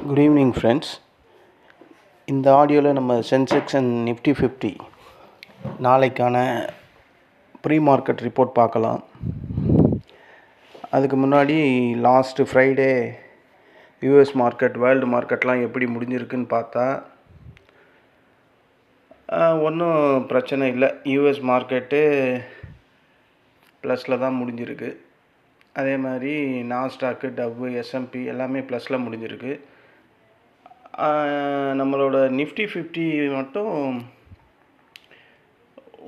Good evening friends இந்த ஆடியோவில் நம்ம சென்செக்ஸ் அண்ட் நிஃப்டி ஃபிஃப்டி நாளைக்கான ப்ரீ மார்க்கெட் ரிப்போர்ட் பார்க்கலாம். அதுக்கு முன்னாடி last Friday US market world மார்க்கெட்லாம் எப்படி முடிஞ்சிருக்குன்னு பார்த்தா ஒன்றும் பிரச்சனை இல்லை. யூஎஸ் மார்க்கெட்டு ப்ளஸில் தான் முடிஞ்சிருக்கு. அதே மாதிரி நாஸ்டாக்கு டவ்வு எஸ்எம்பி எல்லாமே ப்ளஸில் முடிஞ்சிருக்கு. நம்மளோட நிஃப்டி ஃபிஃப்டி மட்டும்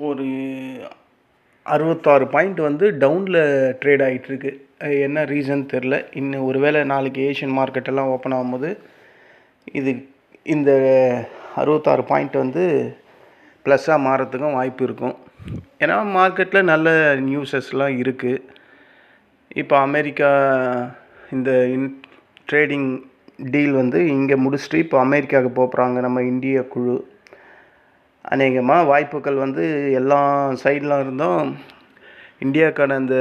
ஒரு அறுபத்தாறு பாயிண்ட் வந்து டவுனில் ட்ரேட் ஆகிட்டுருக்கு என்ன ரீசன் தெரில. இன்னும் ஒருவேளை நாளைக்கு ஏஷியன் மார்க்கெட்டெல்லாம் ஓப்பன் ஆகும்போது இது இந்த அறுபத்தாறு பாயிண்ட் வந்து ப்ளஸ்ஸாக மாறத்துக்கும் வாய்ப்பு இருக்கும். ஏன்னா மார்க்கெட்டில் நல்ல நியூஸஸ்லாம் இருக்குது இப்போ அமெரிக்கா இந்த இன் ட்ரேடிங் டீல் வந்து இங்கே முடிச்சுட்டு இப்போ அமெரிக்காவுக்கு போகிறாங்க நம்ம இந்திய குழு. அநேகமாக வாய்ப்புகள் வந்து எல்லா சைட்லாம் இருந்தும் இந்தியாவுக்கான அந்த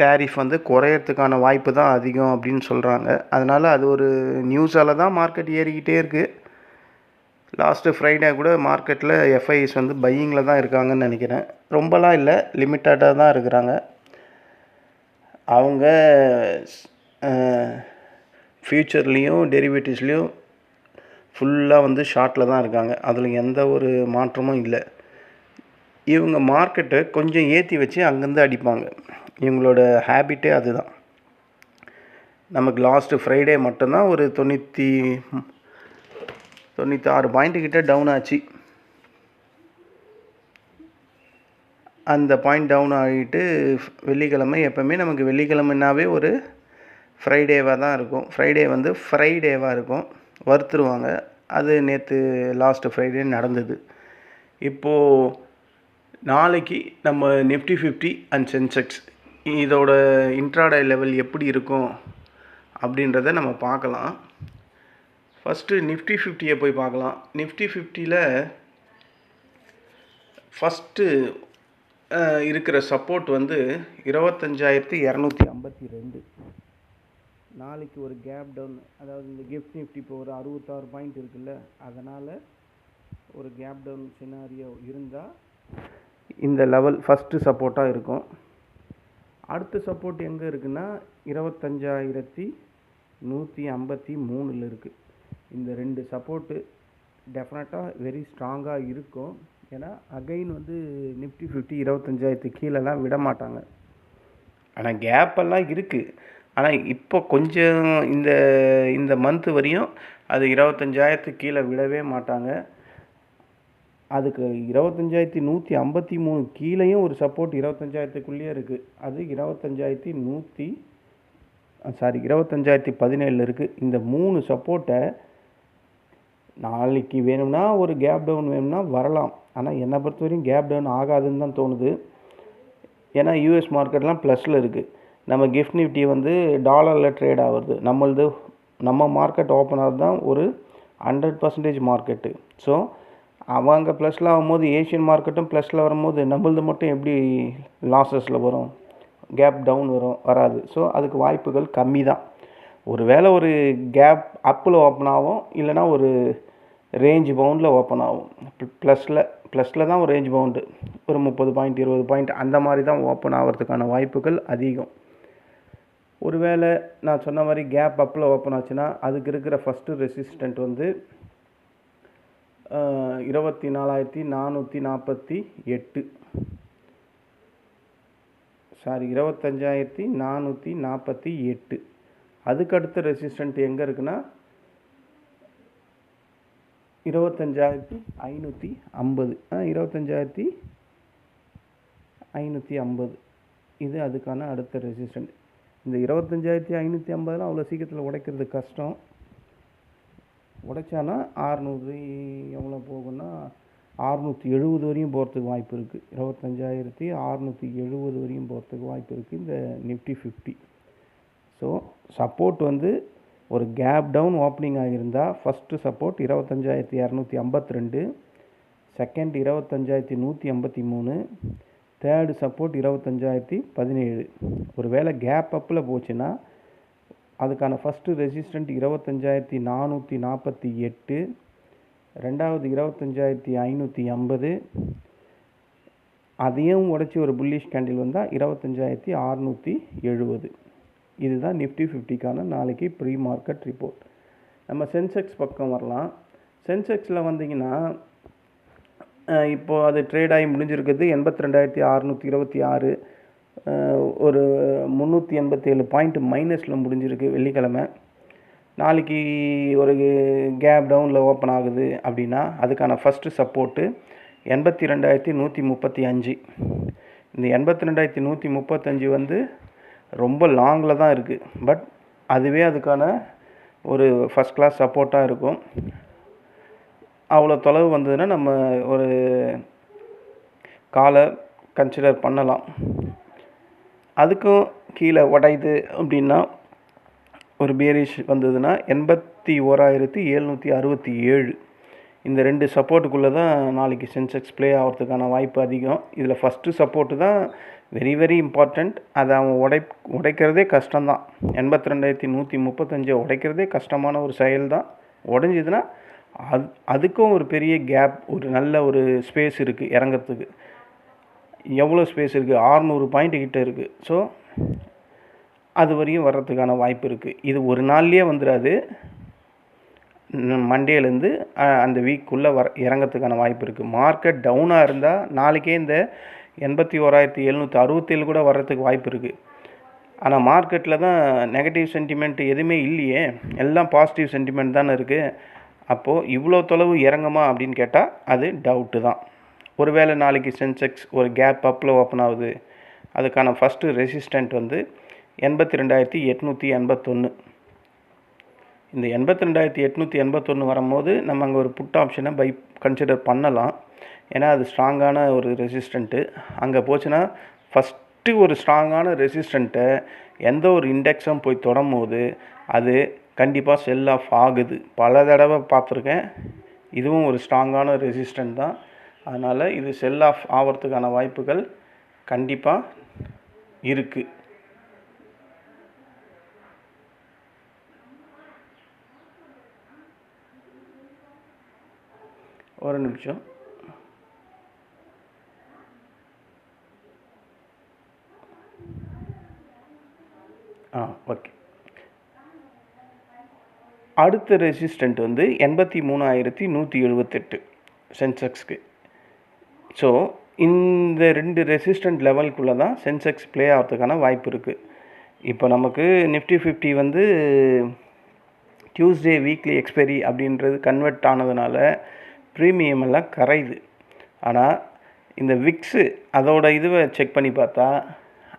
டேரிஃப் வந்து குறையறதுக்கான வாய்ப்பு தான் அதிகம் அப்படின்னு சொல்கிறாங்க அதனால் அது ஒரு நியூஸால் தான் மார்க்கெட் ஏறிக்கிட்டே இருக்குது லாஸ்ட்டு ஃப்ரைடே கூட மார்க்கெட்டில் எஃப்ஐஎஸ் வந்து பையிங்கில் தான் இருக்காங்கன்னு நினைக்கிறேன். ரொம்பலாம் இல்லை லிமிட்டடாக தான் இருக்கிறாங்க. அவங்க ஃப்யூச்சர்லேயும் டெரிவேட்டிவ்ஸ்லேயும் ஃபுல்லாக வந்து ஷார்ட்டில் தான் இருக்காங்க. அதில் எந்த ஒரு மாற்றமும் இல்லை. இவங்க மார்க்கெட்டை கொஞ்சம் ஏற்றி வச்சு அங்கேருந்து அடிப்பாங்க. இவங்களோட ஹேபிட்டே அதுதான். நமக்கு லாஸ்ட்டு ஃப்ரைடே மட்டும்தான் ஒரு தொண்ணூற்றி தொண்ணூற்றி ஆறு பாயிண்ட்டு டவுன் ஆச்சு. அந்த பாயிண்ட் டவுன் ஆகிட்டு வெள்ளிக்கிழமை எப்போவுமே நமக்கு வெள்ளிக்கிழமைனாவே ஒரு ஃப்ரைடேவாக தான் இருக்கும். ஃப்ரைடே வந்து ஃப்ரைடேவாக இருக்கும். வறுத்துருவாங்க. அது நேற்று லாஸ்ட்டு ஃப்ரைடே நடந்தது. இப்போது நாளைக்கு நம்ம நிஃப்டி ஃபிஃப்டி அண்ட் சென்செக்ஸ் இதோட இன்ட்ராடே லெவல் எப்படி இருக்கும் அப்படின்றத நம்ம பார்க்கலாம். ஃபஸ்ட்டு நிஃப்டி ஃபிஃப்டியை போய் பார்க்கலாம். நிஃப்டி ஃபிஃப்டியில் ஃபஸ்ட்டு இருக்கிற சப்போர்ட் வந்து இருபத்தஞ்சாயிரத்தி இரநூத்தி ஐம்பத்தி ரெண்டு. நாளைக்கு ஒரு கேப் டவுன் அதாவது இந்த கிஃப்ட் நிஃப்டி இப்போ ஒரு அறுபத்தாறு பாயிண்ட் இருக்குல்ல அதனால் ஒரு கேப் டவுன் சினாரியோ இருந்தால் இந்த லெவல் ஃபஸ்ட்டு சப்போர்ட்டாக இருக்கும். அடுத்த சப்போர்ட் எங்கே இருக்குன்னா இருபத்தஞ்சாயிரத்தி நூற்றி ஐம்பத்தி மூணில் இருக்குது இந்த ரெண்டு சப்போர்ட்டு டெஃபினட்டாக வெரி ஸ்ட்ராங்காக இருக்கும். ஏன்னா அகைன் வந்து நிஃப்டி ஃபிஃப்டி இருபத்தஞ்சாயிரத்து கீழெல்லாம் விட மாட்டாங்க ஆனால் கேப்பெல்லாம் இருக்குது ஆனால் இப்போ கொஞ்சம் இந்த இந்த மந்த்து வரையும் அது இருபத்தஞ்சாயிரத்துக்கு கீழே விடவே மாட்டாங்க. அதுக்கு இருபத்தஞ்சாயிரத்தி நூற்றி ஐம்பத்தி மூணு கீழேயும் ஒரு சப்போர்ட் இருபத்தஞ்சாயிரத்துக்குள்ளேயே இருக்குது அது இருபத்தஞ்சாயிரத்தி நூற்றி சாரி இருபத்தஞ்சாயிரத்தி பதினேழில் இருக்குது இந்த மூணு சப்போர்ட்டை நாளைக்கு வேணும்னா ஒரு கேப் டவுன் வேணும்னா வரலாம். ஆனால் என்னை பொறுத்த வரையும் கேப் டவுன் ஆகாதுன்னு தான் தோணுது. ஏன்னா யூஎஸ் மார்க்கெட்லாம் ப்ளஸில் இருக்குது நம்ம கிஃப்ட் நிஃப்டி வந்து டாலரில் ட்ரேட் ஆகுது நம்மளது நம்ம மார்க்கெட் ஓப்பன் ஆகுது தான் ஒரு ஹண்ட்ரட் பர்சன்டேஜ் மார்க்கெட்டு ஸோ அவங்க ப்ளஸில் ஆகும்போது ஏஷியன் மார்க்கெட்டும் ப்ளஸில் வரும்போது நம்மளது மட்டும் எப்படி லாஸஸில் வரும்? கேப் டவுன் வரும் வராது. ஸோ அதுக்கு வாய்ப்புகள் கம்மி தான் ஒரு வேளை ஒரு கேப் அப்பில் ஓப்பன் ஆகும் இல்லைனா ஒரு ரேஞ்ச் பவுண்டில் ஓப்பன் ஆகும். ப்ளஸில் ப்ளஸில் தான் ஒரு ரேஞ்ச் பவுண்டு ஒரு முப்பது பாயிண்ட் இருபது பாயிண்ட் அந்த மாதிரி தான் ஓப்பன் ஆகிறதுக்கான வாய்ப்புகள் அதிகம். ஒருவேளை நான் சொன்ன மாதிரி கேப் அப்பில் ஓப்பன் ஆச்சுன்னா அதுக்கு இருக்கிற ஃபஸ்ட்டு ரெசிஸ்டண்ட் வந்து இருபத்தி நாலாயிரத்தி நானூற்றி நாற்பத்தி எட்டு. சாரி இருபத்தஞ்சாயிரத்தி நானூற்றி நாற்பத்தி எட்டு. அதுக்கடுத்த ரெசிஸ்டண்ட் எங்கே இருக்குன்னா இருபத்தஞ்சாயிரத்தி ஐநூற்றி ஐம்பது. இருபத்தஞ்சாயிரத்தி ஐநூற்றி ஐம்பது. இது அதுக்கான அடுத்த ரெசிஸ்டண்ட் இந்த இருபத்தஞ்சாயிரத்தி ஐநூற்றி ஐம்பதுலாம் அவ்வளோ சீக்கிரத்தில் உடைக்கிறது கஷ்டம். உடைச்சானா ஆறுநூறு எவ்வளோ போகும்னா ஆறுநூற்றி எழுபது வரையும் போகிறதுக்கு வாய்ப்பு இருக்குது இருபத்தஞ்சாயிரத்தி அறுநூற்றி எழுபது வரையும் போகிறதுக்கு வாய்ப்பு இருக்குது இந்த நிஃப்டி ஃபிஃப்டி. ஸோ சப்போர்ட் வந்து ஒரு கேப் டவுன் ஓப்பனிங் ஆகியிருந்தால் ஃபஸ்ட்டு சப்போர்ட் இருபத்தஞ்சாயிரத்தி இரநூத்தி ஐம்பத்தி ரெண்டு செகண்ட் இருபத்தஞ்சாயிரத்தி நூற்றி ஐம்பத்தி மூணு தேர்டு சப்போர்ட் இருபத்தஞ்சாயிரத்தி பதினேழு. ஒரு வேளை கேப் அப்பில் போச்சுன்னா அதுக்கான ஃபஸ்ட்டு ரெசிஸ்டண்ட் இருபத்தஞ்சாயிரத்தி நானூற்றி நாற்பத்தி எட்டு ரெண்டாவது இருபத்தஞ்சாயிரத்தி ஐநூற்றி ஐம்பது அதையும் உடச்சி ஒரு புல்லிஷ் கேண்டில் வந்தால் இருபத்தஞ்சாயிரத்தி அறநூற்றி எழுபது. இதுதான் நிஃப்டி ஃபிஃப்டிக்கான நாளைக்கு ப்ரீ மார்க்கெட் ரிப்போர்ட் நம்ம சென்செக்ஸ் பக்கம் வரலாம். சென்செக்ஸில் வந்தீங்கன்னா இப்போது அது ட்ரேட் ஆகி முடிஞ்சிருக்குது. எண்பத்தி ரெண்டாயிரத்தி அறநூற்றி இருபத்தி ஆறு ஒரு முந்நூற்றி எண்பத்தேழு பாயிண்ட் மைனஸில் முடிஞ்சிருக்கு வெள்ளிக்கிழமை. நாளைக்கு ஒரு கேப் டவுனில் ஓப்பன் ஆகுது அப்படின்னா அதுக்கான ஃபஸ்ட்டு சப்போர்ட்டு எண்பத்தி ரெண்டாயிரத்தி நூற்றி முப்பத்தி அஞ்சு. இந்த எண்பத்தி ரெண்டாயிரத்தி நூற்றி முப்பத்தஞ்சு வந்து ரொம்ப லாங்கில் தான் இருக்குது பட் அதுவே அதுக்கான ஒரு ஃபஸ்ட் கிளாஸ் சப்போர்ட்டாக இருக்கும். அவ்வளோ தொலைவு வந்ததுன்னா நம்ம ஒரு காலை கன்சிடர் பண்ணலாம். அதுக்கும் கீழே உடையுது அப்படின்னா ஒரு பேரிஷ் வந்ததுன்னா எண்பத்தி ஓராயிரத்தி எழுநூற்றி அறுபத்தி ஏழு. இந்த ரெண்டு சப்போர்ட்டுக்குள்ளே தான் நாளைக்கு சென்செக்ஸ் ப்ளே ஆகிறதுக்கான வாய்ப்பு அதிகம். இதில் ஃபஸ்ட்டு சப்போர்ட்டு தான் வெரி வெரி இம்பார்ட்டண்ட் அதை அவன் உடை உடைக்கிறதே கஷ்டம்தான். எண்பத்தி ரெண்டாயிரத்தி நூற்றி முப்பத்தஞ்சை உடைக்கிறதே கஷ்டமான ஒரு செயல் தான். உடஞ்சிதுன்னா அது அதுக்கும் ஒரு பெரிய கேப் ஒரு நல்ல ஒரு ஸ்பேஸ் இருக்குது இறங்கிறதுக்கு. எவ்வளோ ஸ்பேஸ் இருக்குது ஆறுநூறு பாயிண்ட் கிட்ட இருக்குது ஸோ அது வரையும் வர்றதுக்கான வாய்ப்பு இருக்குது இது ஒரு நாள்லேயே வந்துடாது மண்டேலேருந்து அந்த வீக்குள்ளே வர இறங்கிறதுக்கான வாய்ப்பு இருக்குது மார்க்கெட் டவுனாக இருந்தால் நாளைக்கே இந்த எண்பத்தி ஓராயிரத்தி எழுநூற்றி அறுபத்தேழு கூட வர்றதுக்கு வாய்ப்பு இருக்குது ஆனால் மார்க்கெட்டில் தான் நெகட்டிவ் சென்டிமெண்ட் எதுவுமே இல்லையே. எல்லாம் பாசிட்டிவ் சென்டிமெண்ட் தானே இருக்குது அப்போது இவ்வளோ தொலைவு இறங்குமா அப்படின்னு கேட்டால் அது டவுட்டு தான். ஒருவேளை நாளைக்கு சென்செக்ஸ் ஒரு கேப் அப்பில் ஓப்பன் ஆகுது. அதுக்கான ஃபஸ்ட்டு ரெசிஸ்டண்ட் வந்து எண்பத்தி ரெண்டாயிரத்தி எட்நூற்றி எண்பத்தொன்று இந்த எண்பத்தி ரெண்டாயிரத்தி எட்நூற்றி எண்பத்தொன்று வரும்போது நம்ம அங்கே ஒரு புட் ஆப்ஷனை பை கன்சிடர் பண்ணலாம். ஏன்னா அது ஸ்ட்ராங்கான ஒரு ரெசிஸ்டண்ட்டு அங்கே போச்சுன்னா ஃபஸ்ட்டு ஒரு ஸ்ட்ராங்கான ரெசிஸ்டண்ட்டை எந்த ஒரு இண்டெக்ஸும் போய் தொடும் போது அது கண்டிப்பாக செல் ஆஃப் ஆகுது. பல தடவை பார்த்துருக்கேன். இதுவும் ஒரு ஸ்ட்ராங்கான ரெசிஸ்டன்ட் தான். அதனால் இது செல் ஆஃப் ஆகிறதுக்கான வாய்ப்புகள் கண்டிப்பாக இருக்குது ஒரு நிமிஷம் ஆ ஓகே அடுத்த ரெசிஸ்டண்ட் வந்து எண்பத்தி மூணாயிரத்தி நூற்றி எழுபத்தெட்டு சென்செக்ஸ்க்கு. ஸோ இந்த ரெண்டு ரெசிஸ்டண்ட் லெவலுக்குள்ளே தான் சென்செக்ஸ் ப்ளே ஆகிறதுக்கான வாய்ப்பு இருக்குது இப்போ நமக்கு நிஃப்டி ஃபிஃப்டி வந்து டியூஸ்டே வீக்லி எக்ஸ்பைரி அப்படின்றது கன்வெர்ட் ஆனதுனால ப்ரீமியம் எல்லாம் கரையுது. ஆனால் இந்த விக்ஸு அதோட இதுவை செக் பண்ணி பார்த்தா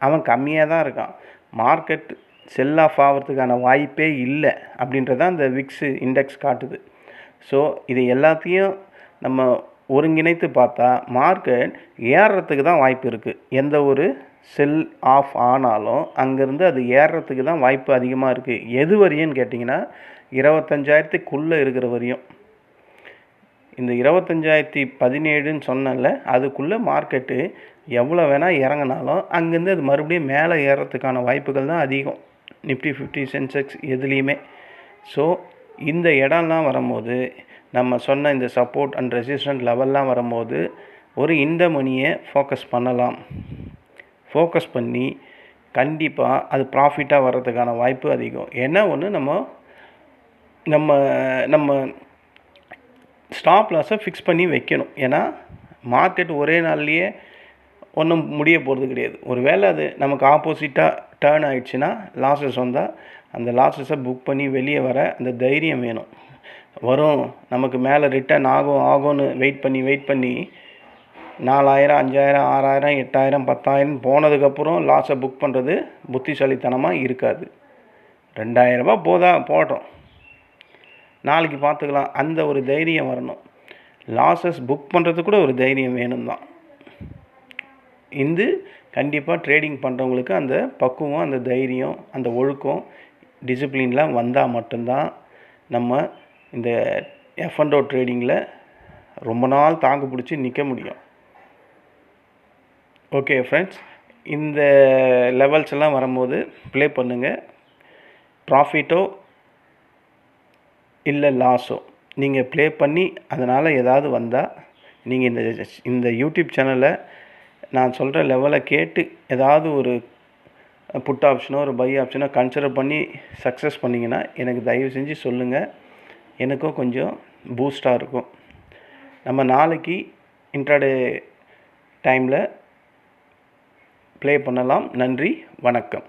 அவன் கம்மியாக தான் இருக்கான். மார்க்கெட் செல் ஆஃப் ஆகிறதுக்கான வாய்ப்பே இல்லை அப்படின்றத அந்த விக்ஸு இண்டெக்ஸ் காட்டுது. ஸோ இது எல்லாத்தையும் நம்ம ஒருங்கிணைத்து பார்த்தா மார்க்கெட் ஏறுறதுக்கு தான் வாய்ப்பு இருக்குது எந்த ஒரு செல் ஆஃப் ஆனாலும் அங்கேருந்து அது ஏறுறதுக்கு தான் வாய்ப்பு அதிகமாக இருக்குது எது வரையும்னு கேட்டிங்கன்னா இருபத்தஞ்சாயிரத்துக்குள்ளே இருக்கிற வரையும். இந்த இருபத்தஞ்சாயிரத்தி பதினேழுன்னு சொன்னல அதுக்குள்ளே மார்க்கெட்டு எவ்வளோ வேணால் இறங்கினாலும் அங்கேருந்து அது மறுபடியும் மேலே ஏறுறதுக்கான வாய்ப்புகள் தான் அதிகம். நிஃப்டி ஃபிஃப்டி சென்செக்ஸ் எதுலேயுமே. ஸோ இந்த இடம்லாம் வரும்போது நம்ம சொன்ன இந்த சப்போர்ட் அண்ட் ரெசிஸ்டன்ட் லெவல்லாம் வரும்போது ஒரு இந்த மணியை ஃபோக்கஸ் பண்ணலாம். ஃபோக்கஸ் பண்ணி கண்டிப்பாக அது ப்ராஃபிட்டாக வர்றதுக்கான வாய்ப்பு அதிகம். என்ன ஒன்று நம்ம நம்ம நம்ம ஸ்டாப் லாஸை ஃபிக்ஸ் பண்ணி வைக்கணும். ஏன்னா மார்க்கெட் ஒரே நாள்லேயே ஒன்றும் முடிய போகிறது கிடையாது. ஒரு வேளை அது நமக்கு ஆப்போசிட்டாக டேர்ன் ஆகிடுச்சுன்னா லாஸஸ் வந்தால் அந்த லாஸஸை புக் பண்ணி வெளியே வர அந்த தைரியம் வேணும். வரும். நமக்கு மேலே ரிட்டர்ன் ஆகும் ஆகும்னு வெயிட் பண்ணி வெயிட் பண்ணி நாலாயிரம் அஞ்சாயிரம் ஆறாயிரம் எட்டாயிரம் பத்தாயிரம் போனதுக்கப்புறம் லாஸை புக் பண்ணுறது புத்திசாலித்தனமாக இருக்காது. ரெண்டாயிரரூபா போதா போட்டோம் நாளைக்கு பார்த்துக்கலாம். அந்த ஒரு தைரியம் வரணும். லாஸஸ் புக் பண்ணுறது கூட ஒரு தைரியம் வேணும் தான் இது கண்டிப்பாக ட்ரேடிங் பண்ணுறவங்களுக்கு அந்த பக்குவம் அந்த தைரியம் அந்த ஒழுக்கம் டிசிப்ளின்லாம் வந்தால் மட்டும்தான் நம்ம இந்த எஃப் அண்ட் ஓ ட்ரேடிங்கில் ரொம்ப நாள் தாங்கு பிடிச்சி நிற்க முடியும். ஓகே ஃப்ரெண்ட்ஸ் இந்த லெவல்ஸ் எல்லாம் வரும்போது ப்ளே பண்ணுங்கள் ப்ராஃபிட்டோ இல்லை லாஸோ நீங்கள் ப்ளே பண்ணி அதனால் ஏதாவது வந்தால் நீங்கள் இந்த இந்த யூடியூப் சேனலை நான் சொல்கிற லெவலை கேட்டு ஏதாவது ஒரு புட் ஆப்ஷனோ ஒரு பை ஆப்ஷனோ கன்சிடர் பண்ணி சக்ஸஸ் பண்ணிங்கன்னா எனக்கு தயவு செஞ்சு சொல்லுங்கள் எனக்கும் கொஞ்சம் பூஸ்டாக இருக்கும். நம்ம நாளைக்கு இன்ட்ராடே டைமில் ப்ளே பண்ணலாம். நன்றி வணக்கம்.